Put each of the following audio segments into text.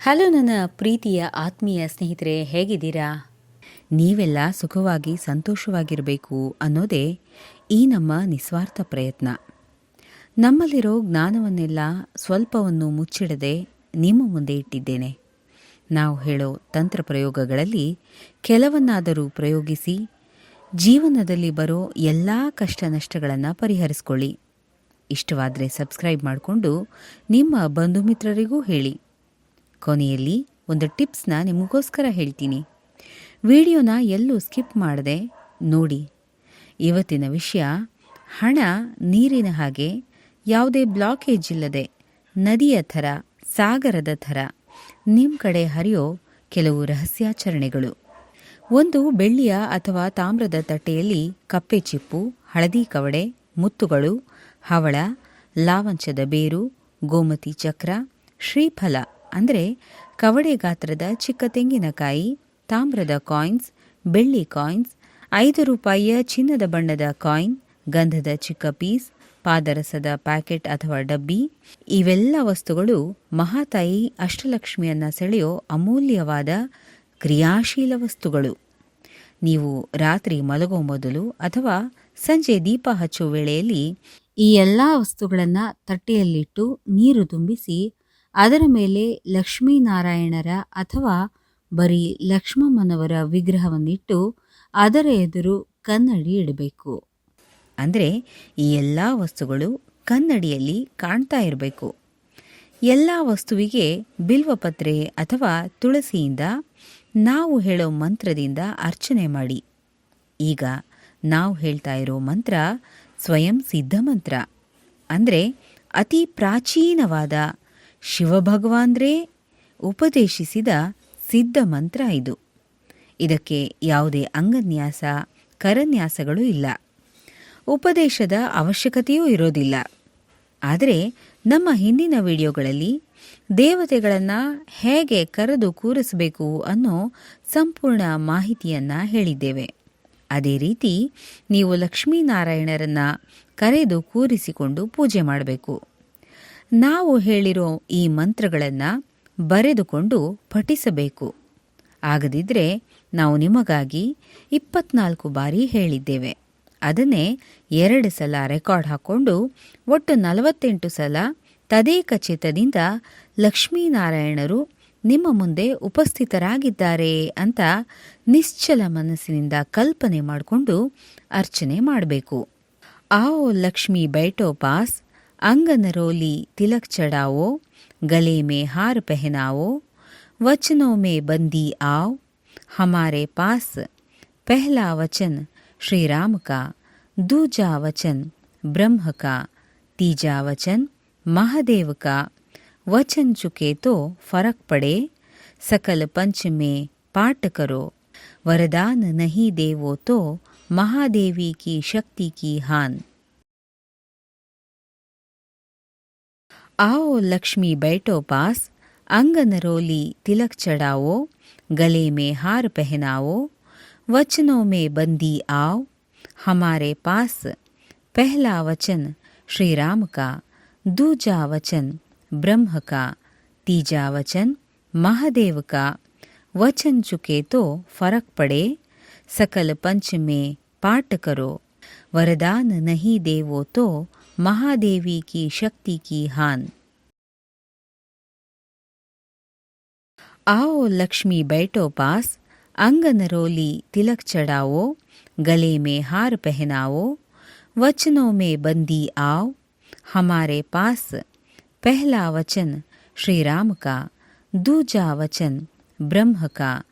Hello ನನ್ನ ಪ್ರೀತಿಯ ಆತ್ಮೀಯ ಸ್ನೇಹಿತರೆ ಹೇಗಿದ್ದೀರಾ? ನೀವೆಲ್ಲ ಸುಖವಾಗಿ ಸಂತೋಷವಾಗಿರಬೇಕು ಅನ್ನೋದೇ ಈ ನಮ್ಮ ನಿಸ್ವಾರ್ಥ ಪ್ರಯತ್ನ. ನಮ್ಮಲ್ಲಿರೋ ಜ್ಞಾನವನ್ನೆಲ್ಲ ಸ್ವಲ್ಪವನ್ನು ಮುಚ್ಚಿಡದೆ ನಿಮ್ಮ ಮುಂದೆ ಇಟ್ಟಿದ್ದೇನೆ. ನಾವು ಹೇಳೋ ತಂತ್ರ ಪ್ರಯೋಗಗಳಲ್ಲಿ ಕೆಲವನ್ನಾದರೂ ಪ್ರಯೋಗಿಸಿ ಜೀವನದಲ್ಲಿ ಬರೋ ಎಲ್ಲ ಕಷ್ಟ ನಷ್ಟಗಳನ್ನು ಪರಿಹರಿಸ್ಕೊಳ್ಳಿ. ಇಷ್ಟವಾದರೆ ಸಬ್ಸ್ಕ್ರೈಬ್ ಮಾಡಿಕೊಂಡು ನಿಮ್ಮ ಬಂಧು ಮಿತ್ರರಿಗೂ ಹೇಳಿ. ಕೊನೆಯಲ್ಲಿ ಒಂದು ಟಿಪ್ಸ್ನ ನಿಮಗೋಸ್ಕರ ಹೇಳ್ತೀನಿ. ವಿಡಿಯೋನ ಎಲ್ಲೂ ಸ್ಕಿಪ್ ಮಾಡದೆ ನೋಡಿ. ಇವತ್ತಿನ ವಿಷಯ, ಹಣ ನೀರಿನ ಹಾಗೆ ಯಾವುದೇ ಬ್ಲಾಕೇಜ್ ಇಲ್ಲದೆ ನದಿಯ ಥರ, ಸಾಗರದ ಥರ. ನಿಮ್ಮ ಕಡೆ ಹರಿಯೋ ಕೆಲವು ರಹಸ್ಯಾಚರಣೆಗಳು. ಒಂದು ಬೆಳ್ಳಿಯ ಅಥವಾ ತಾಮ್ರದ ತಟ್ಟೆಯಲ್ಲಿ ಕಪ್ಪೆ ಚಿಪ್ಪು, ಹಳದಿ ಕವಡೆ, ಮುತ್ತುಗಳು, ಹವಳ, ಲಾವಂಚದ ಬೇರು, ಗೋಮತಿ ಚಕ್ರ, ಶ್ರೀಫಲ ಅಂದರೆ ಕವಡೆ ಗಾತ್ರದ ಚಿಕ್ಕ ತೆಂಗಿನಕಾಯಿ, ತಾಮ್ರದ ಕಾಯಿನ್ಸ್ ಬೆಳ್ಳಿ ಕಾಯಿನ್ಸ್ ಐದು ರೂಪಾಯಿಯ ಚಿನ್ನದ ಬಣ್ಣದ ಕಾಯಿನ್, ಗಂಧದ ಚಿಕ್ಕ ಪೀಸ್, ಪಾದರಸದ ಪ್ಯಾಕೆಟ್ ಅಥವಾ ಡಬ್ಬಿ, ಇವೆಲ್ಲ ವಸ್ತುಗಳು ಮಹಾತಾಯಿ ಅಷ್ಟಲಕ್ಷ್ಮಿಯನ್ನ ಸೆಳೆಯೋ ಅಮೂಲ್ಯವಾದ ಕ್ರಿಯಾಶೀಲ ವಸ್ತುಗಳು. ನೀವು ರಾತ್ರಿ ಮಲಗೋ ಮೊದಲು ಅಥವಾ ಸಂಜೆ ದೀಪ ಹಚ್ಚುವ ವೇಳೆಯಲ್ಲಿ ಈ ಎಲ್ಲ ವಸ್ತುಗಳನ್ನು ತಟ್ಟೆಯಲ್ಲಿಟ್ಟು ನೀರು ತುಂಬಿಸಿ, ಅದರ ಮೇಲೆ ಲಕ್ಷ್ಮೀನಾರಾಯಣರ ಅಥವಾ ಬರೀ ಲಕ್ಷ್ಮಮ್ಮನವರ ವಿಗ್ರಹವನ್ನಿಟ್ಟು ಅದರ ಎದುರು ಕನ್ನಡಿ ಇಡಬೇಕು. ಅಂದರೆ ಈ ಎಲ್ಲ ವಸ್ತುಗಳು ಕನ್ನಡಿಯಲ್ಲಿ ಕಾಣ್ತಾ ಇರಬೇಕು. ಎಲ್ಲ ವಸ್ತುವಿಗೆ ಬಿಲ್ವಪತ್ರೆ ಅಥವಾ ತುಳಸಿಯಿಂದ ನಾವು ಹೇಳೋ ಮಂತ್ರದಿಂದ ಅರ್ಚನೆ ಮಾಡಿ. ಈಗ ನಾವು ಹೇಳ್ತಾ ಇರೋ ಮಂತ್ರ ಸ್ವಯಂ ಸಿದ್ಧ ಮಂತ್ರ. ಅಂದರೆ ಅತಿ ಪ್ರಾಚೀನವಾದ ಶಿವಭಗವಾನ್ರೇ ಉಪದೇಶಿಸಿದ ಸಿದ್ಧ ಮಂತ್ರ ಇದು. ಇದಕ್ಕೆ ಯಾವುದೇ ಅಂಗನ್ಯಾಸ, ಕರನ್ಯಾಸಗಳು ಇಲ್ಲ. ಉಪದೇಶದ ಅವಶ್ಯಕತೆಯೂ ಇರೋದಿಲ್ಲ. ಆದರೆ ನಮ್ಮ ಹಿಂದಿನ ವಿಡಿಯೋಗಳಲ್ಲಿ ದೇವತೆಗಳನ್ನು ಹೇಗೆ ಕರೆದು ಕೂರಿಸಬೇಕು ಅನ್ನೋ ಸಂಪೂರ್ಣ ಮಾಹಿತಿಯನ್ನು ಹೇಳಿದ್ದೇವೆ. ಅದೇ ರೀತಿ ನೀವು ಲಕ್ಷ್ಮೀನಾರಾಯಣರನ್ನ ಕರೆದು ಕೂರಿಸಿಕೊಂಡು ಪೂಜೆ ಮಾಡಬೇಕು. ನಾವು ಹೇಳಿರೋ ಈ ಮಂತ್ರಗಳನ್ನು ಬರೆದುಕೊಂಡು ಪಠಿಸಬೇಕು. ಆಗದಿದ್ದರೆ ನಾವು ನಿಮಗಾಗಿ ಇಪ್ಪತ್ನಾಲ್ಕು ಬಾರಿ ಹೇಳಿದ್ದೇವೆ. ಅದನ್ನೇ ಎರಡು ಸಲ ರೆಕಾರ್ಡ್ ಹಾಕ್ಕೊಂಡು ಒಟ್ಟು ನಲವತ್ತೆಂಟು ಸಲ ತದೇಕ ಚಿತ್ತದಿಂದ ಲಕ್ಷ್ಮೀನಾರಾಯಣರು ನಿಮ್ಮ ಮುಂದೆ ಉಪಸ್ಥಿತರಾಗಿದ್ದಾರೆ ಅಂತ ನಿಶ್ಚಲ ಮನಸ್ಸಿನಿಂದ ಕಲ್ಪನೆ ಮಾಡಿಕೊಂಡು ಅರ್ಚನೆ ಮಾಡಬೇಕು. ಆ ಲಕ್ಷ್ಮೀ ಬೈಟೋ ಪಾಸ್ ಅಂಗನರೋಲಿ ತಿಲಕ್ ಚಡಾವೋ, ಗಲೇ ಮೇ ಹಾರ್ ಪೆಹನಾವೋ, ವಚನೋ ಮೇ ಬಂದಿ ಆವ್ हमारे पास पहला वचन श्री राम का, दूजा वचन ब्रह्म का, तीजा वचन महादेव का। वचन चुके तो फ़र्क पड़े, सकल पंच में पाठ करो। वरदान नहीं देवो तो महादेवी की शक्ति की हान। आओ लक्ष्मी बैठो पास, अंगन रोली तिलक चढ़ाओ। गले में हार पहनाओ, वचनों में बंदी आओ। हमारे पास पहला वचन श्री राम का, दूजा वचन ब्रह्म का, तीजा वचन महादेव का। वचन चुके तो फ़र्क पड़े, सकल पंच में पाठ करो। वरदान नहीं देवो तो महादेवी की शक्ति की हान। आओ लक्ष्मी बैठो पास, अंगन रोली तिलक चढ़ाओ, गले में हार पहनाओ, वचनों में बंदी आओ, हमारे पास पहला वचन श्री राम का, दूजा वचन ब्रह्म का,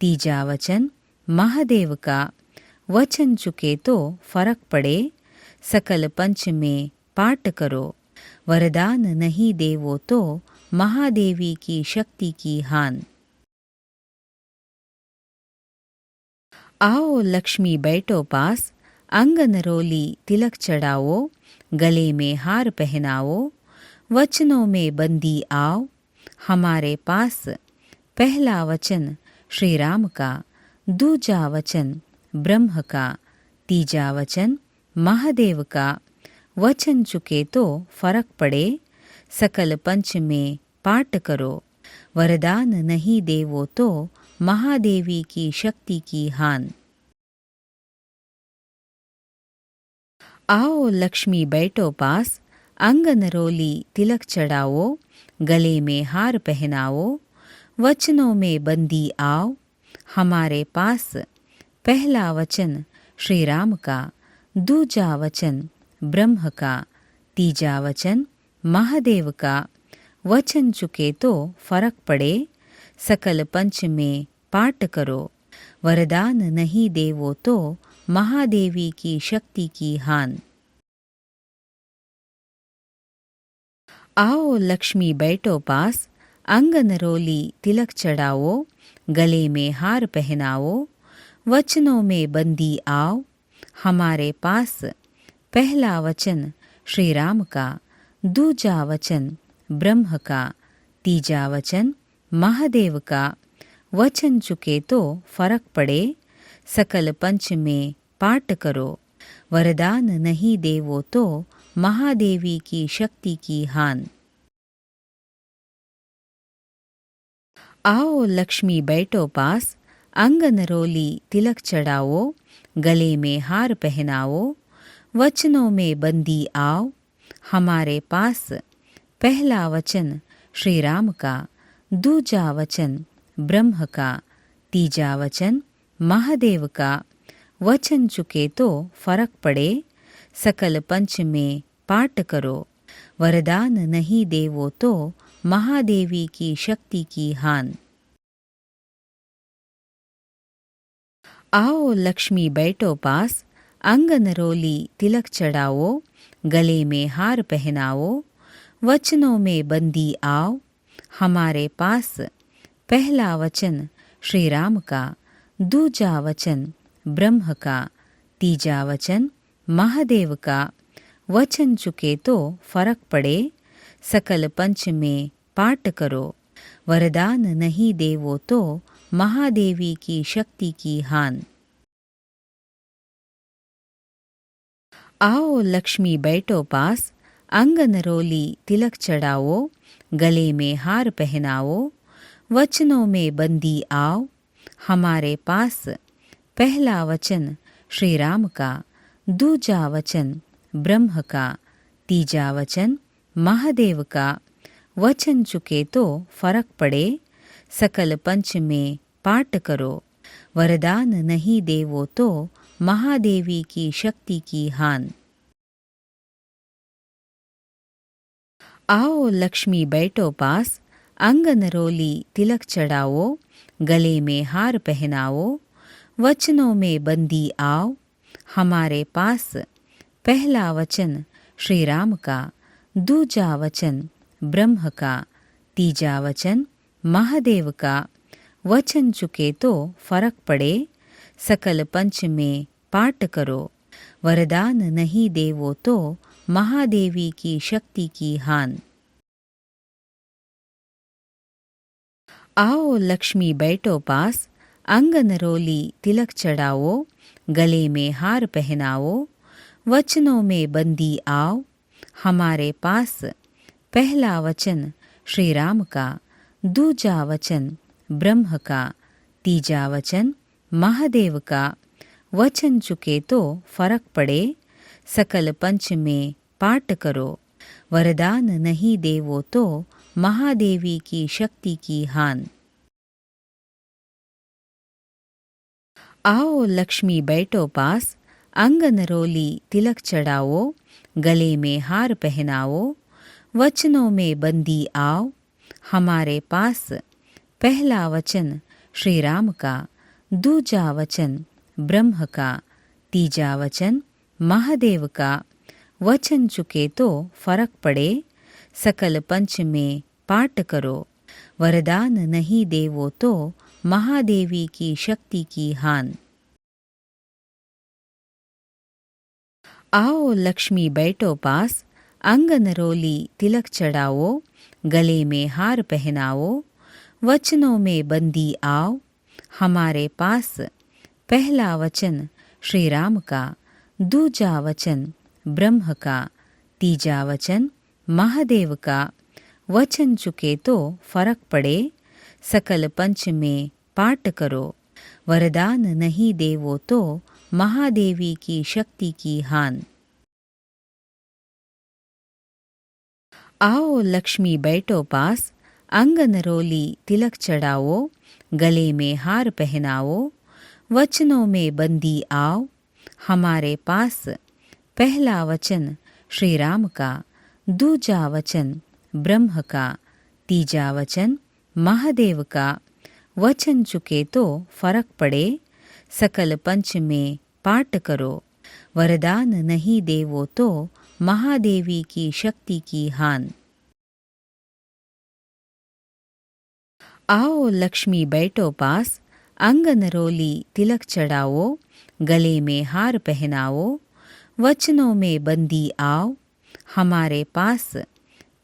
तीजा वचन महादेव का। वचन चुके तो फ़र्क पड़े, सकल पंच में पाठ करो, वरदान नहीं देवो तो महादेवी की शक्ति की हान। आओ लक्ष्मी बैठो पास अंगनरोली तिलक चढ़ाओ, गले में हार पहनाओ, वचनों में बंदी आओ, हमारे पास पहला वचन श्री राम का, दूजा वचन ब्रह्म का, तीजा वचन महादेव का, वचन चुके तो फ़र्क पड़े सकल पंच में पाठ करो। वरदान नहीं देवो तो महादेवी की शक्ति की हान। आओ लक्ष्मी बैठो पास, अंगन रोली तिलक चढ़ाओ, गले में हार पहनाओ, वचनों में बंदी आओ। हमारे पास पहला वचन श्री राम का, दूजा वचन ब्रह्म का, तीजा वचन महादेव का वचन चुके तो फ़र्क पड़े सकल पंच में पाठ करो वरदान नहीं देवो तो महादेवी की शक्ति की हान आओ लक्ष्मी बैठो पास, अंगन रोली तिलक चढ़ाओ, गले में हार पहनाओ, वचनों में बंदी आओ, हमारे पास, पहला वचन श्री राम का। दूजा वचन ब्रह्म का। तीजा वचन महादेव का। वचन चुके तो फ़र्क पड़े, सकल पंच में पाठ करो। वरदान नहीं देवो तो महादेवी की शक्ति की हान। आओ लक्ष्मी बैठो पास, अंगन रोली तिलक चढ़ाओ, गले में हार पहनाओ, वचनों में बंदी आओ हमारे पास पहला वचन श्री राम का, दूजा वचन ब्रह्म का, तीजा वचन महादेव का। वचन चुके तो फ़र्क पड़े, सकल पंच में पाठ करो। वरदान नहीं देवो तो महादेवी की शक्ति की हान। आओ लक्ष्मी बैठो पास, अंगन रोली तिलक चढ़ाओ। गले में हार पहनाओ, वचनों में बंदी आओ। हमारे पास पहला वचन श्री राम का, दूजा वचन ब्रह्म का, तीजा वचन महादेव का। वचन चुके तो फ़र्क पड़े, सकल पंच में पाठ करो। वरदान नहीं देवो तो महादेवी की शक्ति की हान। आओ लक्ष्मी बैठो पास, अंगन रोली तिलक चढ़ाओ, गले में हार पहनाओ, वचनों में बंदी आओ, हमारे पास पहला वचन श्री राम का, दूजा वचन ब्रह्म का, तीजा वचन महादेव का। वचन चुके तो फ़र्क पड़े, सकल पंच में पाठ करो, वरदान नहीं देवो तो महादेवी की शक्ति की हान। आओ लक्ष्मी बैठो पास, अंगन रोली तिलक चढ़ाओ, गले में हार पहनाओ, वचनों में बंदी आओ, हमारे पास पहला वचन श्री राम का, दूजा वचन ब्रह्म का, तीजा वचन महादेव का। वचन चुके तो फ़र्क पड़े, सकल पंच में पाठ करो। वरदान नहीं देवो तो महादेवी की शक्ति की हान। आओ लक्ष्मी बैठो पास, अंगन रोली तिलक चढ़ाओ, गले में हार पहनाओ, वचनों में बंदी आओ। हमारे पास पहला वचन श्री राम का, दूजा वचन ब्रह्म का, तीजा वचन महादेव का वचन चुके तो फ़र्क पड़े। सकल पंच में पाठ करो। वरदान नहीं देवो तो महादेवी की शक्ति की हान। आओ लक्ष्मी बैठो पास, अंगन रोली तिलक चढ़ाओ, गले में हार पहनाओ, वचनों में बंदी आओ। हमारे पास पहला वचन श्री राम का, दूजा वचन ब्रह्म का, तीजा वचन, महादेव का, वचन चुके तो फ़र्क पड़े, सकल पंच में पाठ करो। वरदान नहीं देवो तो महादेवी की शक्ति की हान। आओ लक्ष्मी बैठो पास, अंगन रोली तिलक चढ़ाओ, गले में हार पहनाओ, वचनों में बंदी आओ, हमारे पास पहला वचन श्री राम का, दूजा वचन ब्रह्म का, तीजा वचन महादेव का। वचन चुके तो फ़र्क पड़े, सकल पंच में पाठ करो। वरदान नहीं देवो तो महादेवी की शक्ति की हान। आओ लक्ष्मी बैठो पास, अंगन रोली तिलक चढ़ाओ, गले में हार पहनाओ। वचनों में बंदी आओ। हमारे पास पहला वचन श्री राम का, दूजा वचन ब्रह्म का, तीजा वचन महादेव का। वचन चुके तो फ़र्क पड़े, सकल पंच में पाठ करो। वरदान नहीं देवो तो महादेवी की शक्ति की हान। आओ लक्ष्मी बैठो पास अंगन रोली तिलक चढ़ाओ गले में हार पहनाओ वचनों में बंदी आओ हमारे पास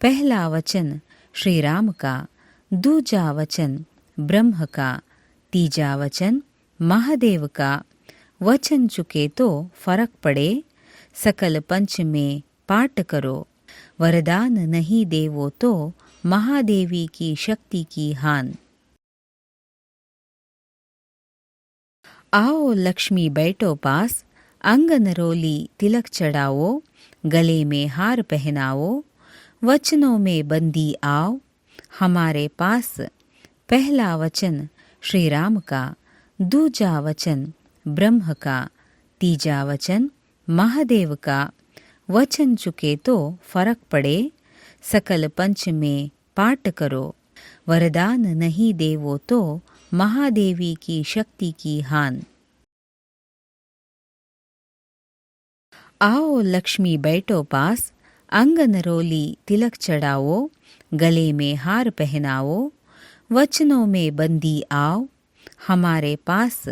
पहला वचन श्री राम का दूजा वचन ब्रह्म का तीजा वचन महादेव का वचन चुके तो फ़र्क पड़े सकल पंच में पाठ करो वरदान नहीं देवो तो महादेवी की शक्ति की हान आओ लक्ष्मी बैठो पास, अंगन रोली तिलक चढ़ाओ, गले में हार पहनाओ, वचनों में बंदी आओ, हमारे पास पहला वचन श्री राम का, दूजा वचन ब्रह्म का, तीजा वचन महादेव का। वचन चुके तो फ़र्क पड़े, सकल पंच में पाठ करो, वरदान नहीं देवो तो महादेवी की शक्ति की हान। आओ लक्ष्मी बैठो पास, अंगन रोली तिलक चढ़ाओ, गले में हार पहनाओ, वचनों में बंदी आओ, हमारे पास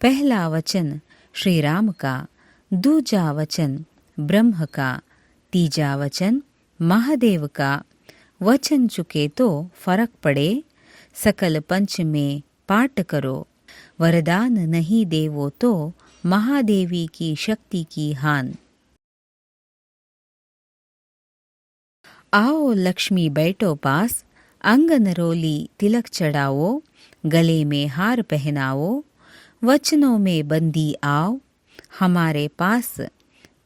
पहला वचन श्री राम का, दूजा वचन ब्रह्म का, तीजा वचन महादेव का, वचन चुके तो फ़र्क पड़े सकल पंच में पाठ करो। वरदान नहीं देवो तो महादेवी की शक्ति की हान। आओ लक्ष्मी बैठो पास, अंगन रोली तिलक चढ़ाओ, गले में हार पहनाओ, वचनों में बंदी आओ। हमारे पास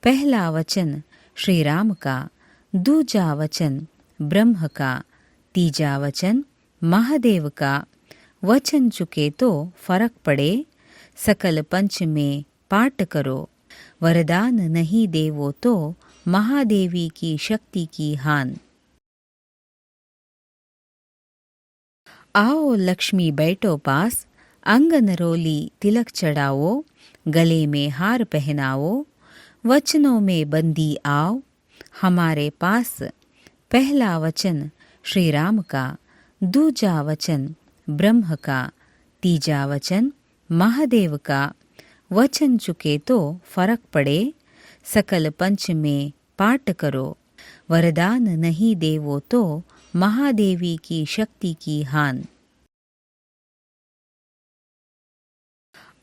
पहला वचन श्री राम का, दूजा वचन ब्रह्म का, तीजा वचन महादेव का वचन चुके तो फ़र्क पड़े, सकल पंच में पाठ करो। वरदान नहीं देवो तो महादेवी की शक्ति की हान। आओ लक्ष्मी बैठो पास, अंगन रोली तिलक चढ़ाओ, गले में हार पहनाओ, वचनों में बंदी आओ। हमारे पास पहला वचन श्री राम का। दूजा वचन ब्रह्म का तीजा वचन महादेव का वचन चुके तो फ़र्क पड़े, सकल पंच में पाठ करो। वरदान नहीं देवो तो महादेवी की शक्ति की हान।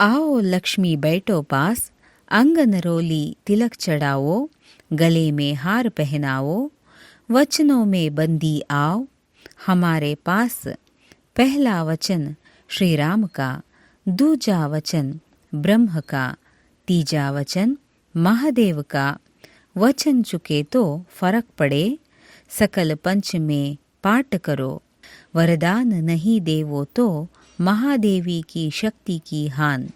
आओ लक्ष्मी बैठो पास, अंगन रोली तिलक चढ़ाओ, गले में हार पहनाओ, वचनों में बंदी आओ हमारे पास पहला वचन श्री राम का, दूजा वचन ब्रह्म का, तीजा वचन महादेव का। वचन चुके तो फ़र्क पड़े, सकल पंच में पाठ करो। वरदान नहीं देवो तो महादेवी की शक्ति की हान।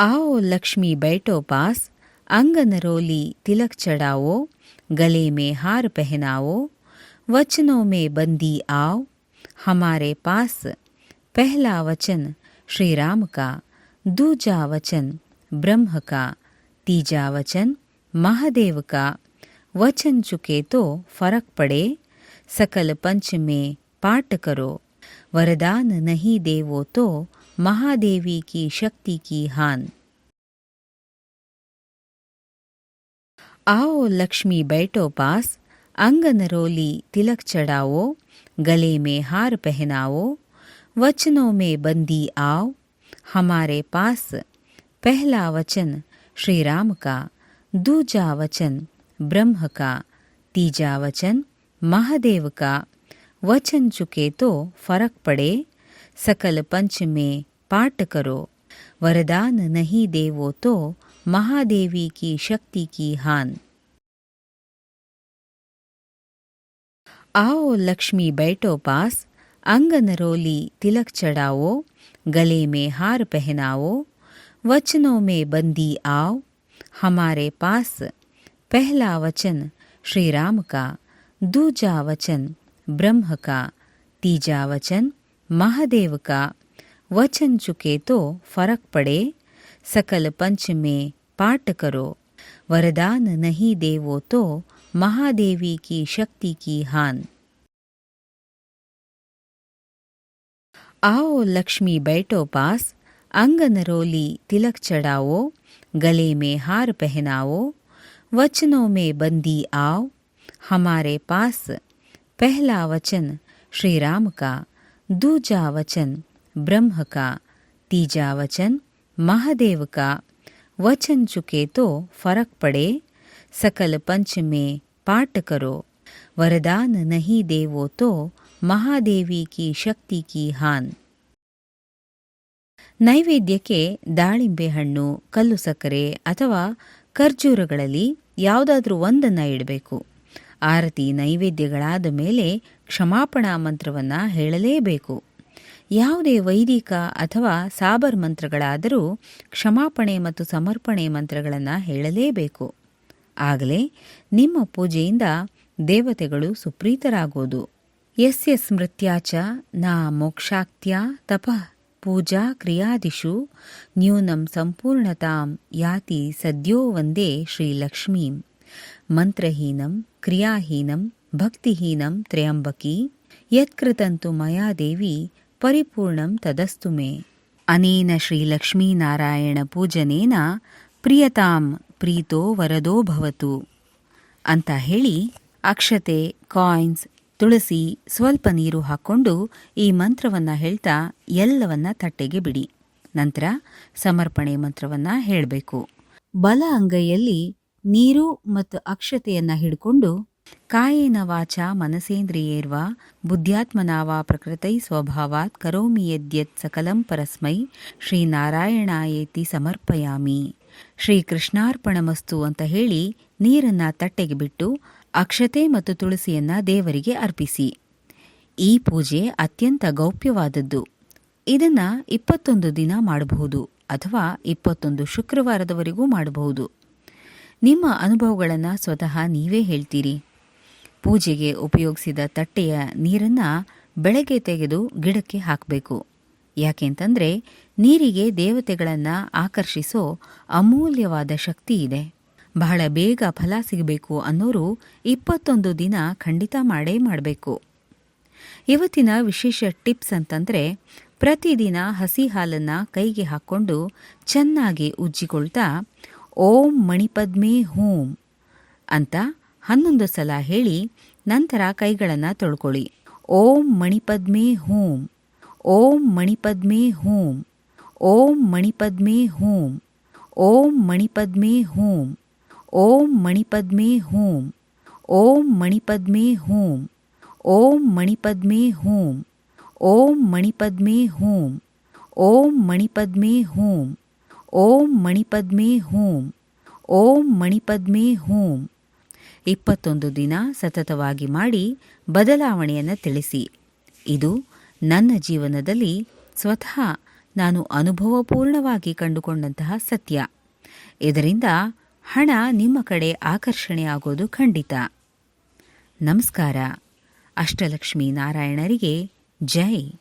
आओ लक्ष्मी बैठो पास, अंगन रोली तिलक चढ़ाओ। गले में हार पहनाओ, वचनों में बंदी आओ। हमारे पास पहला वचन श्री राम का, दूजा वचन ब्रह्म का, तीजा वचन महादेव का। वचन चुके तो फ़र्क पड़े, सकल पंच में पाठ करो। वरदान नहीं देवो तो महादेवी की शक्ति की हान। आओ लक्ष्मी बैठो पास, अंगन रोली तिलक चढ़ाओ, गले में हार पहनाओ, वचनों में बंदी आओ, हमारे पास पहला वचन श्री राम का, दूजा वचन ब्रह्म का, तीजा वचन महादेव का। वचन चुके तो फ़र्क पड़े, सकल पंच में पाठ करो, वरदान नहीं देवो तो महादेवी की शक्ति की हान। आओ लक्ष्मी बैठो पास, अंगन रोली तिलक चढ़ाओ, गले में हार पहनाओ, वचनों में बंदी आओ, हमारे पास पहला वचन श्री राम का, दूजा वचन ब्रह्म का, तीजा वचन महादेव का, वचन चुके तो फ़र्क पड़े सकल पंच में पाठ करो। वरदान नहीं देवो तो महादेवी की शक्ति की हान। आओ लक्ष्मी बैठो पास, अंगन रोली तिलक चढ़ाओ, गले में हार पहनाओ, वचनों में बंदी आओ। हमारे पास पहला वचन श्री राम का, दूजा वचन ब्रह्म का, तीजा वचन महादेव का वचन चुके तो फर्क पड़े सकल पंच में पाठ करो वरदान नहीं देवो तो ಮಹಾದೇವಿ ಕಿ ಶಕ್ತಿ ಕಿ ಹಾನ್ ನೈವೇದ್ಯಕ್ಕೆ ದಾಳಿಂಬೆ ಹಣ್ಣು ಕಲ್ಲು ಸಕ್ಕರೆ ಅಥವಾ ಖರ್ಜೂರಗಳಲ್ಲಿ ಯಾವುದಾದ್ರೂ ಒಂದನ್ನು ಇಡಬೇಕು ಆರತಿ ನೈವೇದ್ಯಗಳಾದ ಮೇಲೆ ಕ್ಷಮಾಪಣಾ ಮಂತ್ರವನ್ನು ಹೇಳಲೇಬೇಕು ಯಾವುದೇ ವೈದಿಕ ಅಥವಾ ಸಾಬರ್ ಮಂತ್ರಗಳಾದರೂ ಕ್ಷಮಾಪಣೆ ಮತ್ತು ಸಮರ್ಪಣೆ ಮಂತ್ರಗಳನ್ನು ಹೇಳಲೇಬೇಕು. ಆಗಲೇ ನಿಮ್ಮ ಪೂಜೆಯಿಂದ ದೇವತೆಗಳು ಸುಪ್ರೀತರಾಗೋದು. ಯಸ್ಯ ಸ್ಮೃತ್ಯಾಚ ನಾ ಮೋಕ್ಷಾಕ್ತ್ಯ ತಪಃ ಪೂಜಾ ಕ್ರಿಯಾದಿಷು ನ್ಯೂನಂ ಸಂಪೂರ್ಣತಾಂ ಯಾತಿ ಸದ್ಯೋ ವಂದೇ ಶ್ರೀಲಕ್ಷ್ಮೀಂ. ಮಂತ್ರಹೀನಂ, ಕ್ರಿಯಾಹೀನಂ, ಭಕ್ತಿಹೀನಂ ತ್ರಯಂಬಕಿ, ಯತ್ಕೃತಂತು ಮಯಾ ದೇವಿ ಪರಿಪೂರ್ಣಂ ತದಸ್ತು ಮೇ. ಅನೇನ ಶ್ರೀಲಕ್ಷ್ಮೀನಾರಾಯಣ ಪೂಜನೇನ ಪ್ರಿಯತಾಂ ಪ್ರೀತೋ ವರದೋ ಭವತು. ಅಂತ ಹೇಳಿ ಅಕ್ಷತೆ, ಕಾಯಿನ್ಸ್, ತುಳಸಿ ಸ್ವಲ್ಪ ನೀರು ಹಾಕ್ಕೊಂಡು ಈ ಮಂತ್ರವನ್ನು ಹೇಳ್ತಾ ಎಲ್ಲವನ್ನ ತಟ್ಟೆಗೆ ಬಿಡಿ. ನಂತರ ಸಮರ್ಪಣೆ ಮಂತ್ರವನ್ನು ಹೇಳಬೇಕು. ಬಲ ಅಂಗೈಯಲ್ಲಿ ನೀರು ಮತ್ತು ಅಕ್ಷತೆಯನ್ನು ಹಿಡ್ಕೊಂಡು ಕಾಯೇನ ವಾಚ ಮನಸೇಂದ್ರಿಯೇರ್ವಾ ಬುದ್ಧ್ಯಾತ್ಮನಾವಾ ಪ್ರಕೃತೈ ಸ್ವಭಾವಾತ್ ಕರೋಮಿ ಯದ್ಯತ್ ಸಕಲಂ ಪರಸ್ಮೈ ಶ್ರೀನಾರಾಯಣಾಯೇತಿ ಸಮರ್ಪಯಾಮಿ. ಶ್ರೀ ಕೃಷ್ಣಾರ್ಪಣಮಸ್ತು ಅಂತ ಹೇಳಿ ನೀರನ್ನ ತಟ್ಟೆಗೆ ಬಿಟ್ಟು ಅಕ್ಷತೆ ಮತ್ತು ತುಳಸಿಯನ್ನ ದೇವರಿಗೆ ಅರ್ಪಿಸಿ. ಈ ಪೂಜೆ ಅತ್ಯಂತ ಗೌಪ್ಯವಾದದ್ದು. ಇದನ್ನ ಇಪ್ಪತ್ತೊಂದು ದಿನ ಮಾಡಬಹುದು ಅಥವಾ ಇಪ್ಪತ್ತೊಂದು ಶುಕ್ರವಾರದವರೆಗೂ ಮಾಡಬಹುದು. ನಿಮ್ಮ ಅನುಭವಗಳನ್ನು ಸ್ವತಃ ನೀವೇ ಹೇಳ್ತೀರಿ. ಪೂಜೆಗೆ ಉಪಯೋಗಿಸಿದ ತಟ್ಟೆಯ ನೀರನ್ನು ಬೆಳಗ್ಗೆ ತೆಗೆದು ಗಿಡಕ್ಕೆ ಹಾಕಬೇಕು. ಯಾಕೆಂತಂದರೆ ನೀರಿಗೆ ದೇವತೆಗಳನ್ನು ಆಕರ್ಷಿಸೋ ಅಮೂಲ್ಯವಾದ ಶಕ್ತಿ ಇದೆ. ಬಹಳ ಬೇಗ ಫಲ ಸಿಗಬೇಕು ಅನ್ನೋರು ಇಪ್ಪತ್ತೊಂದು ದಿನ ಖಂಡಿತ ಮಾಡೇ ಮಾಡಬೇಕು. ಇವತ್ತಿನ ವಿಶೇಷ ಟಿಪ್ಸ್ ಅಂತಂದರೆ ಪ್ರತಿದಿನ ಹಸಿ ಹಾಲನ್ನು ಕೈಗೆ ಹಾಕ್ಕೊಂಡು ಚೆನ್ನಾಗಿ ಉಜ್ಜಿಕೊಳ್ತಾ ಓಂ ಮಣಿಪದ್ಮೆ ಹೂಂ ಅಂತ ಹನ್ನೊಂದು ಸಲ ಹೇಳಿ ನಂತರ ಕೈಗಳನ್ನು ತೊಳ್ಕೊಳ್ಳಿ ಓಂ ಮಣಿಪದ್ಮೆ ಹೂಂ ಓಂ ಮಣಿಪದ್ಮೆ ಹೂಂ ಓಂ ಮಣಿಪದ್ಮೆ ಹೂಂ ಓಂ ಮಣಿಪದ್ಮೆ ಹೂಂ ಓಂ ಮಣಿಪದ್ಮೆ ಹೂಂ ಓಂ ಮಣಿಪದ್ಮೆ ಹೂಂ ಓಂ ಮಣಿಪದ್ಮೆ ಹೂಂ ಓಂ ಮಣಿಪದ್ಮೆ ಹೂಂ ಓಂ ಮಣಿಪದ್ಮೆ ಹೂಂ ಓಂ ಮಣಿಪದ್ಮೆ ಹೂಂ ಓಂ ಮಣಿಪದ್ಮೆ ಹೂಂ ಇಪ್ಪತ್ತೊಂದು ದಿನ ಸತತವಾಗಿ ಮಾಡಿ ಬದಲಾವಣೆಯನ್ನು ತಿಳಿಸಿ. ಇದು ನನ್ನ ಜೀವನದಲ್ಲಿ ಸ್ವತಃ ನಾನು ಅನುಭವಪೂರ್ಣವಾಗಿ ಕಂಡುಕೊಂಡಂತಹ ಸತ್ಯ. ಇದರಿಂದ ಹಣ ನಿಮ್ಮ ಕಡೆ ಆಕರ್ಷಣೆಯಾಗೋದು ಖಂಡಿತ. ನಮಸ್ಕಾರ. ಅಷ್ಟಲಕ್ಷ್ಮೀ ನಾರಾಯಣರಿಗೆ ಜೈ.